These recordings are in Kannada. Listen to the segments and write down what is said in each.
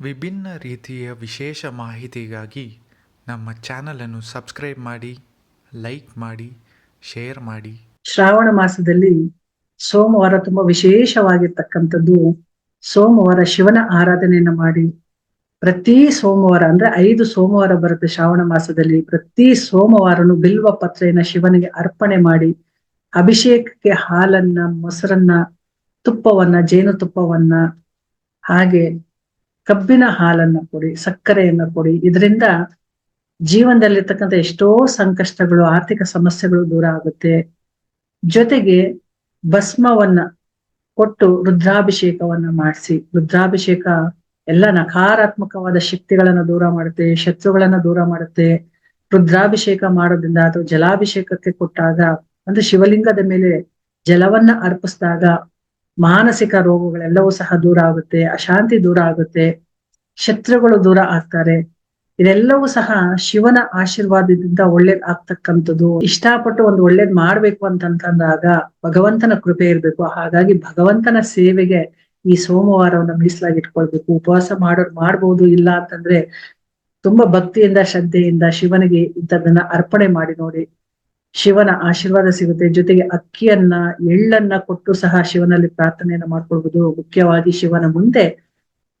ವಿಭಿನ್ನ ರೀತಿಯ ವಿಶೇಷ ಮಾಹಿತಿಗಾಗಿ ನಮ್ಮ ಚಾನಲನ್ನು ಸಬ್ಸ್ಕ್ರೈಬ್ ಮಾಡಿ, ಲೈಕ್ ಮಾಡಿ, ಶೇರ್ ಮಾಡಿ. ಶ್ರಾವಣ ಮಾಸದಲ್ಲಿ ಸೋಮವಾರ ತುಂಬಾ ವಿಶೇಷವಾಗಿರ್ತಕ್ಕಂಥದ್ದು ಸೋಮವಾರ ಶಿವನ ಆರಾಧನೆಯನ್ನ ಮಾಡಿ. ಪ್ರತಿ ಸೋಮವಾರ ಅಂದ್ರೆ ಐದು ಸೋಮವಾರ ಬರುತ್ತೆ ಶ್ರಾವಣ ಮಾಸದಲ್ಲಿ. ಪ್ರತಿ ಸೋಮವಾರನು ಬಿಲ್ವ ಪತ್ರೆಯನ್ನ ಶಿವನಿಗೆ ಅರ್ಪಣೆ ಮಾಡಿ, ಅಭಿಷೇಕಕ್ಕೆ ಹಾಲನ್ನ, ಮೊಸರನ್ನ, ತುಪ್ಪವನ್ನ, ಜೇನುತುಪ್ಪವನ್ನ ಹಾಗೆ ಕಬ್ಬಿನ ಹಾಲನ್ನ ಕೊಡಿ, ಸಕ್ಕರೆಯನ್ನ ಕೊಡಿ. ಇದರಿಂದ ಜೀವನದಲ್ಲಿರ್ತಕ್ಕಂಥ ಎಷ್ಟೋ ಸಂಕಷ್ಟಗಳು, ಆರ್ಥಿಕ ಸಮಸ್ಯೆಗಳು ದೂರ ಆಗುತ್ತೆ. ಜೊತೆಗೆ ಭಸ್ಮವನ್ನ ಕೊಟ್ಟು ರುದ್ರಾಭಿಷೇಕವನ್ನ ಮಾಡಿಸಿ. ರುದ್ರಾಭಿಷೇಕ ಎಲ್ಲ ನಕಾರಾತ್ಮಕವಾದ ಶಕ್ತಿಗಳನ್ನ ದೂರ ಮಾಡುತ್ತೆ, ಶತ್ರುಗಳನ್ನ ದೂರ ಮಾಡುತ್ತೆ. ರುದ್ರಾಭಿಷೇಕ ಮಾಡೋದ್ರಿಂದ ಅಥವಾ ಜಲಾಭಿಷೇಕಕ್ಕೆ ಕೊಟ್ಟಾಗ, ಅಂದ್ರೆ ಶಿವಲಿಂಗದ ಮೇಲೆ ಜಲವನ್ನ ಅರ್ಪಿಸಿದಾಗ ಮಾನಸಿಕ ರೋಗಗಳೆಲ್ಲವೂ ಸಹ ದೂರ ಆಗುತ್ತೆ, ಅಶಾಂತಿ ದೂರ ಆಗುತ್ತೆ, ಶತ್ರುಗಳು ದೂರ ಆಗ್ತಾರೆ. ಇದೆಲ್ಲವೂ ಸಹ ಶಿವನ ಆಶೀರ್ವಾದದಿಂದ ಒಳ್ಳೇದ್ ಆಗ್ತಕ್ಕಂಥದ್ದು. ಇಷ್ಟಪಟ್ಟು ಒಂದು ಒಳ್ಳೇದ್ ಮಾಡ್ಬೇಕು ಅಂತಂತಂದಾಗ ಭಗವಂತನ ಕೃಪೆ ಇರ್ಬೇಕು. ಹಾಗಾಗಿ ಭಗವಂತನ ಸೇವೆಗೆ ಈ ಸೋಮವಾರವನ್ನ ಮೀಸಲಾಗಿ ಇಟ್ಕೊಳ್ಬೇಕು. ಉಪವಾಸ ಮಾಡೋರು ಮಾಡ್ಬೋದು, ಇಲ್ಲ ಅಂತಂದ್ರೆ ತುಂಬಾ ಭಕ್ತಿಯಿಂದ, ಶ್ರದ್ಧೆಯಿಂದ ಶಿವನಿಗೆ ಇಂಥದ್ದನ್ನ ಅರ್ಪಣೆ ಮಾಡಿ ನೋಡಿ. ಶಿವನ ಆಶೀರ್ವಾದ ಸಿಗುತ್ತೆ. ಜೊತೆಗೆ ಅಕ್ಕಿಯನ್ನ, ಎಳ್ಳನ್ನ ಕೊಟ್ಟು ಸಹ ಶಿವನಲ್ಲಿ ಪ್ರಾರ್ಥನೆಯನ್ನ ಮಾಡ್ಕೊಳ್ಬಹುದು ಮುಖ್ಯವಾಗಿ ಶಿವನ ಮುಂದೆ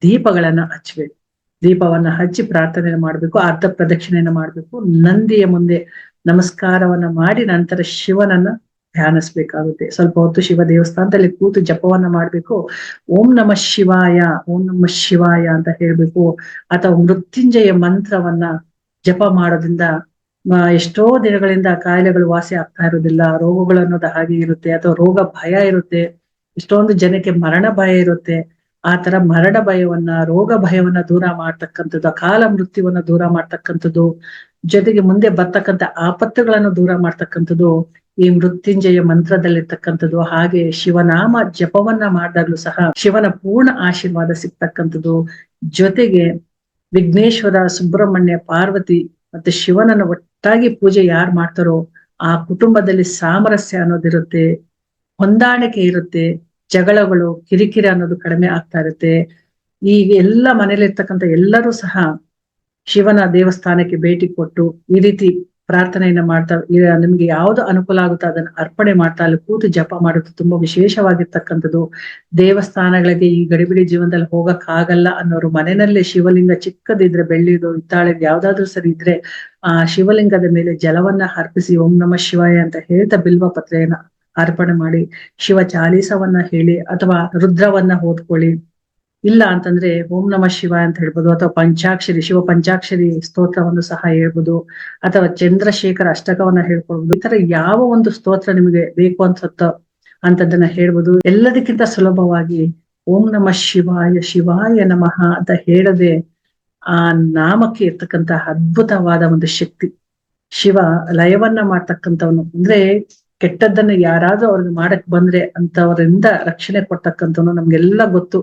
ದೀಪಗಳನ್ನ ಹಚ್ಚಬೇಕು ದೀಪವನ್ನ ಹಚ್ಚಿ ಪ್ರಾರ್ಥನೆಯನ್ನ ಮಾಡಬೇಕು. ಅರ್ಧ ಪ್ರದಕ್ಷಿಣೆಯನ್ನ ಮಾಡಬೇಕು. ನಂದಿಯ ಮುಂದೆ ನಮಸ್ಕಾರವನ್ನ ಮಾಡಿ ನಂತರ ಶಿವನನ್ನ ಧ್ಯಾನಿಸ್ಬೇಕಾಗುತ್ತೆ. ಸ್ವಲ್ಪ ಹೊತ್ತು ಶಿವ ದೇವಸ್ಥಾನದಲ್ಲಿ ಕೂತು ಜಪವನ್ನ ಮಾಡ್ಬೇಕು. ಓಂ ನಮ ಶಿವಾಯ, ಓಂ ನಮ ಶಿವಾಯ ಅಂತ ಹೇಳ್ಬೇಕು. ಅಥವಾ ಮೃತ್ಯುಂಜಯ ಮಂತ್ರವನ್ನ ಜಪ ಮಾಡೋದ್ರಿಂದ ಎಷ್ಟೋ ದಿನಗಳಿಂದ ಕಾಯಿಲೆಗಳು ವಾಸಿ ಆಗ್ತಾ ಇರೋದಿಲ್ಲ ರೋಗಗಳು ಅನ್ನೋದು ಹಾಗೆ ಇರುತ್ತೆ, ಅಥವಾ ರೋಗ ಭಯ ಇರುತ್ತೆ. ಎಷ್ಟೊಂದು ಜನಕ್ಕೆ ಮರಣ ಭಯ ಇರುತ್ತೆ. ಆ ತರ ಮರಣ ಭಯವನ್ನ, ರೋಗ ಭಯವನ್ನ ದೂರ ಮಾಡ್ತಕ್ಕಂಥದ್ದು, ಅಕಾಲ ಮೃತ್ಯುವನ್ನ ದೂರ ಮಾಡ್ತಕ್ಕಂಥದ್ದು, ಜೊತೆಗೆ ಮುಂದೆ ಬರ್ತಕ್ಕಂಥ ಆಪತ್ತುಗಳನ್ನು ದೂರ ಮಾಡ್ತಕ್ಕಂಥದ್ದು, ಈ ಮೃತ್ಯುಂಜಯ ಮಂತ್ರದಲ್ಲಿರ್ತಕ್ಕಂಥದ್ದು, ಹಾಗೆ ಶಿವನಾಮ ಜಪವನ್ನ ಮಾಡಿದಾಗ್ಲೂ ಸಹ ಶಿವನ ಪೂರ್ಣ ಆಶೀರ್ವಾದ ಸಿಗ್ತಕ್ಕಂಥದ್ದು. ಜೊತೆಗೆ ವಿಘ್ನೇಶ್ವರ ಸುಬ್ರಹ್ಮಣ್ಯ ಪಾರ್ವತಿ ಮತ್ತೆ ಶಿವನನ್ನ ಒಟ್ಟಾಗಿ ಪೂಜೆ ಯಾರು ಮಾಡ್ತಾರೋ ಆ ಕುಟುಂಬದಲ್ಲಿ ಸಾಮರಸ್ಯ ಅನ್ನೋದಿರುತ್ತೆ, ಹೊಂದಾಣಿಕೆ ಇರುತ್ತೆ, ಜಗಳಗಳು, ಕಿರಿಕಿರಿ ಅನ್ನೋದು ಕಡಿಮೆ ಆಗ್ತಾ ಇರುತ್ತೆ. ಈ ಎಲ್ಲ ಮನೇಲಿರ್ತಕ್ಕಂಥ ಎಲ್ಲರೂ ಸಹ ಶಿವನ ದೇವಸ್ಥಾನಕ್ಕೆ ಭೇಟಿ ಕೊಟ್ಟು ಈ ರೀತಿ ಪ್ರಾರ್ಥನೆಯನ್ನ ಮಾಡ್ತಾ ನಿಮ್ಗೆ ಯಾವ್ದು ಅನುಕೂಲ ಆಗುತ್ತೋ ಅದನ್ನ ಅರ್ಪಣೆ ಮಾಡ್ತಾ ಅಲ್ಲಿ ಕೂತು ಜಪ ಮಾಡೋದು ತುಂಬಾ ವಿಶೇಷವಾಗಿರ್ತಕ್ಕಂಥದ್ದು. ದೇವಸ್ಥಾನಗಳಿಗೆ ಈ ಗಡಿಬಿಡಿ ಜೀವನದಲ್ಲಿ ಹೋಗಕ್ ಆಗಲ್ಲ ಅನ್ನೋರು ಮನೆಯಲ್ಲೇ ಶಿವಲಿಂಗ ಚಿಕ್ಕದಿದ್ರೆ, ಬೆಳ್ಳಿದು ಇತ್ತಾಳೆದು ಯಾವ್ದಾದ್ರು ಸರಿ ಇದ್ರೆ, ಆ ಶಿವಲಿಂಗದ ಮೇಲೆ ಜಲವನ್ನ ಅರ್ಪಿಸಿ ಓಂ ನಮ ಶಿವಾಯ ಅಂತ ಹೇಳ್ತಾ ಬಿಲ್ವ ಪತ್ರೆಯನ್ನ ಅರ್ಪಣೆ ಮಾಡಿ, ಶಿವ ಚಾಲೀಸವನ್ನ ಹೇಳಿ ಅಥವಾ ರುದ್ರವನ್ನ ಓದ್ಕೊಳ್ಳಿ ಇಲ್ಲ ಅಂತಂದ್ರೆ ಓಂ ನಮ ಶಿವ ಅಂತ ಹೇಳ್ಬೋದು, ಅಥವಾ ಪಂಚಾಕ್ಷರಿ, ಶಿವ ಪಂಚಾಕ್ಷರಿ ಸ್ತೋತ್ರವನ್ನು ಸಹ ಹೇಳ್ಬೋದು, ಅಥವಾ ಚಂದ್ರಶೇಖರ ಅಷ್ಟಕವನ್ನ ಹೇಳ್ಕೊಳ್ಬೋದು, ಈ ತರ ಯಾವ ಒಂದು ಸ್ತೋತ್ರ ನಿಮಗೆ ಬೇಕು ಅಂತ ಅಂತದನ್ನ ಹೇಳ್ಬೋದು. ಎಲ್ಲದಕ್ಕಿಂತ ಸುಲಭವಾಗಿ ಓಂ ನಮ ಶಿವಾಯ ಶಿವಾಯ ನಮಃ ಅಂತ ಹೇಳದೆ ಆ ನಾಮಕ್ಕೆ ಇರ್ತಕ್ಕಂತಹ ಅದ್ಭುತವಾದ ಒಂದು ಶಕ್ತಿ, ಶಿವ ಲಯವನ್ನ ಮಾಡ್ತಕ್ಕಂಥವನು, ಅಂದ್ರೆ ಕೆಟ್ಟದ್ದನ್ನ ಯಾರಾದ್ರೂ ಅವ್ರಿಗೆ ಮಾಡಕ್ ಬಂದ್ರೆ ಅಂತವರಿಂದ ರಕ್ಷಣೆ ಕೊಡ್ತಕ್ಕಂಥವನು ನಮ್ಗೆಲ್ಲ ಗೊತ್ತು.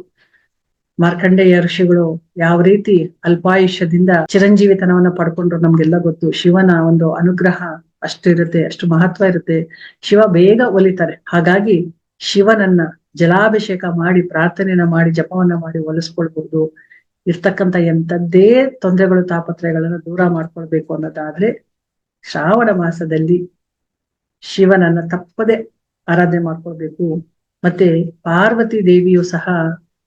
ಮಾರ್ಕಂಡೇಯ ಋಷಿಗಳು ಯಾವ ರೀತಿ ಅಲ್ಪಾಯುಷ್ಯದಿಂದ ಚಿರಂಜೀವಿತನವನ್ನ ಪಡ್ಕೊಂಡ್ರು ನಮ್ಗೆಲ್ಲ ಗೊತ್ತು. ಶಿವನ ಒಂದು ಅನುಗ್ರಹ ಅಷ್ಟು ಇರುತ್ತೆ ಅಷ್ಟು ಮಹತ್ವ ಇರುತ್ತೆ. ಶಿವ ಬೇಗ ಒಲಿತಾರೆ. ಹಾಗಾಗಿ ಶಿವನನ್ನ ಜಲಾಭಿಷೇಕ ಮಾಡಿ ಪ್ರಾರ್ಥನೆಯನ್ನ ಮಾಡಿ, ಜಪವನ್ನ ಮಾಡಿ ಒಲಿಸ್ಕೊಳ್ಬಹುದು. ಇರ್ತಕ್ಕಂಥ ಎಂತದ್ದೇ ತೊಂದರೆಗಳು, ತಾಪತ್ರಯಗಳನ್ನ ದೂರ ಮಾಡ್ಕೊಳ್ಬೇಕು ಅನ್ನೋದಾದ್ರೆ ಶ್ರಾವಣ ಮಾಸದಲ್ಲಿ ಶಿವನನ್ನ ತಪ್ಪದೆ ಆರಾಧನೆ ಮಾಡ್ಕೊಳ್ಬೇಕು. ಮತ್ತೆ ಪಾರ್ವತಿ ದೇವಿಯು ಸಹ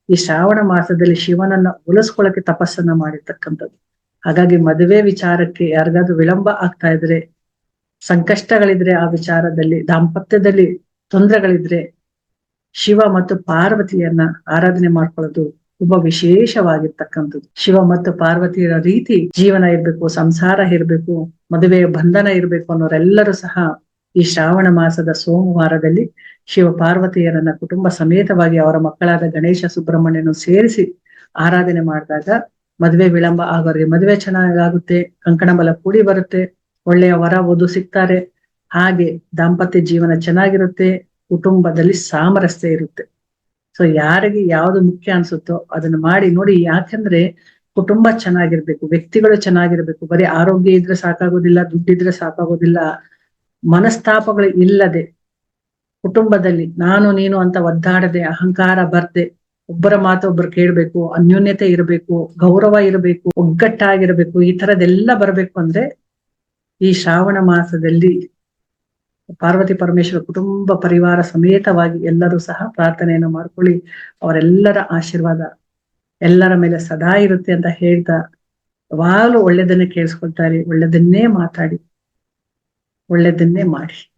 ಈ ಶ್ರಾವಣ ಮಾಸದಲ್ಲಿ ಶಿವನನ್ನ ಉಳಿಸ್ಕೊಳ್ಳಕ್ಕೆ ತಪಸ್ಸನ್ನ ಮಾಡಿರ್ತಕ್ಕಂಥದ್ದು. ಹಾಗಾಗಿ ಮದುವೆ ವಿಚಾರಕ್ಕೆ ಯಾರಿಗಾದ್ರೂ ವಿಳಂಬ ಆಗ್ತಾ ಇದ್ರೆ, ಸಂಕಷ್ಟಗಳಿದ್ರೆ ಆ ವಿಚಾರದಲ್ಲಿ, ದಾಂಪತ್ಯದಲ್ಲಿ ತೊಂದರೆಗಳಿದ್ರೆ ಶಿವ ಮತ್ತು ಪಾರ್ವತಿಯನ್ನ ಆರಾಧನೆ ಮಾಡ್ಕೊಳ್ಳೋದು ತುಂಬಾ ವಿಶೇಷವಾಗಿರ್ತಕ್ಕಂಥದ್ದು. ಶಿವ ಮತ್ತು ಪಾರ್ವತಿಯರ ರೀತಿ ಜೀವನ ಇರ್ಬೇಕು, ಸಂಸಾರ ಇರ್ಬೇಕು, ಮದುವೆಯ ಬಂಧನ ಇರ್ಬೇಕು ಅನ್ನೋರೆಲ್ಲರೂ ಸಹ ಈ ಶ್ರಾವಣ ಮಾಸದ ಸೋಮವಾರದಲ್ಲಿ ಶಿವ ಪಾರ್ವತಿಯರನ್ನ ಕುಟುಂಬ ಸಮೇತವಾಗಿ ಅವರ ಮಕ್ಕಳಾದ ಗಣೇಶ ಸುಬ್ರಹ್ಮಣ್ಯನು ಸೇರಿಸಿ ಆರಾಧನೆ ಮಾಡಿದಾಗ ಮದುವೆ ವಿಳಂಬ ಆಗೋರಿಗೆ ಮದುವೆ ಚೆನ್ನಾಗಾಗುತ್ತೆ ಕಂಕಣ ಬಲ ಕೂಡಿ ಬರುತ್ತೆ, ಒಳ್ಳೆಯ ವರ ವಧು ಸಿಗ್ತಾರೆ, ಹಾಗೆ ದಾಂಪತ್ಯ ಜೀವನ ಚೆನ್ನಾಗಿರುತ್ತೆ, ಕುಟುಂಬದಲ್ಲಿ ಸಾಮರಸ್ಯ ಇರುತ್ತೆ. ಸೊ ಯಾರಿಗೆ ಯಾವುದು ಮುಖ್ಯ ಅನ್ಸುತ್ತೋ ಅದನ್ನ ಮಾಡಿ ನೋಡಿ, ಯಾಕಂದ್ರೆ ಕುಟುಂಬ ಚೆನ್ನಾಗಿರ್ಬೇಕು, ವ್ಯಕ್ತಿಗಳು ಚೆನ್ನಾಗಿರ್ಬೇಕು, ಬರೀ ಆರೋಗ್ಯ ಇದ್ರೆ ಸಾಕಾಗೋದಿಲ್ಲ, ದುಡ್ಡಿದ್ರೆ ಸಾಕಾಗೋದಿಲ್ಲ ಮನಸ್ತಾಪಗಳು ಇಲ್ಲದೆ ಕುಟುಂಬದಲ್ಲಿ ನಾನು ನೀನು ಅಂತ ಒದ್ದಾಡದೆ, ಅಹಂಕಾರ ಬರ್ದೆ, ಒಬ್ಬರ ಮಾತು ಒಬ್ಬರು ಕೇಳ್ಬೇಕು, ಅನ್ಯೋನ್ಯತೆ ಇರಬೇಕು, ಗೌರವ ಇರಬೇಕು, ಒಗ್ಗಟ್ಟಾಗಿರ್ಬೇಕು, ಈ ತರದೆಲ್ಲ ಬರಬೇಕು ಅಂದ್ರೆ ಈ ಶ್ರಾವಣ ಮಾಸದಲ್ಲಿ ಪಾರ್ವತಿ ಪರಮೇಶ್ವರ ಕುಟುಂಬ ಪರಿವಾರ ಸಮೇತವಾಗಿ ಎಲ್ಲರೂ ಸಹ ಪ್ರಾರ್ಥನೆಯನ್ನು ಮಾಡ್ಕೊಳ್ಳಿ. ಅವರೆಲ್ಲರ ಆಶೀರ್ವಾದ ಎಲ್ಲರ ಮೇಲೆ ಸದಾ ಇರುತ್ತೆ ಅಂತ ಹೇಳ್ತಾ, ಯಾವಾಗಲೂ ಒಳ್ಳೆದನ್ನೇ ಕೇಳಿಸ್ಕೊಳ್ತಾರೆ ಒಳ್ಳೆದನ್ನೇ ಮಾತಾಡಿ. ಒಳ್ಳೆದನ್ನೇ ಮಾಡಿ.